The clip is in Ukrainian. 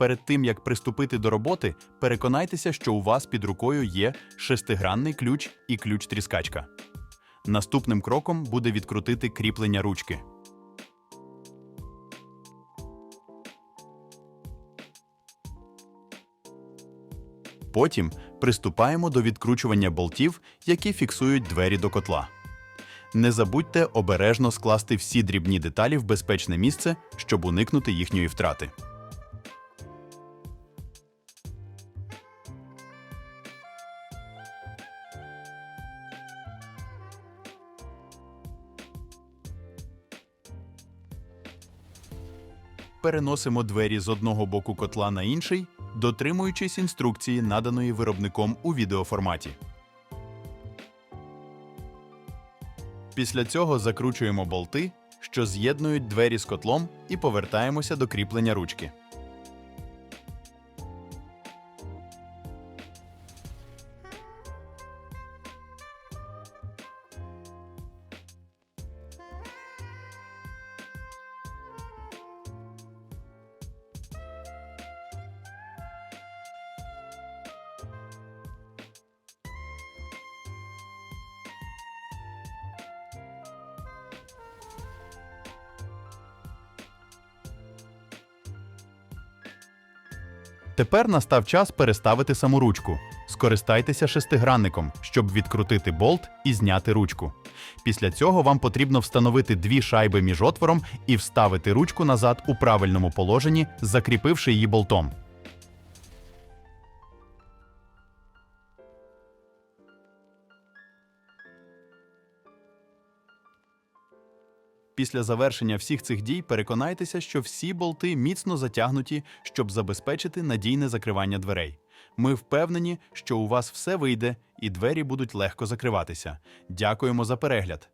Перед тим як приступити до роботи, переконайтеся, що у вас під рукою є шестигранний ключ і ключ-тріскачка. Наступним кроком буде відкрутити кріплення ручки. Потім приступаємо до відкручування болтів, які фіксують двері до котла. Не забудьте обережно скласти всі дрібні деталі в безпечне місце, щоб уникнути їхньої втрати. Переносимо двері з одного боку котла на інший, дотримуючись інструкції, наданої виробником у відеоформаті. Після цього закручуємо болти, що з'єднують двері з котлом, і повертаємося до кріплення ручки. Тепер настав час переставити саму. Скористайтеся шестигранником, щоб відкрутити болт і зняти ручку. Після цього вам потрібно встановити дві шайби між отвором і вставити ручку назад у правильному положенні, закріпивши її болтом. Після завершення всіх цих дій переконайтеся, що всі болти міцно затягнуті, щоб забезпечити надійне закривання дверей. Ми впевнені, що у вас все вийде і двері будуть легко закриватися. Дякуємо за перегляд.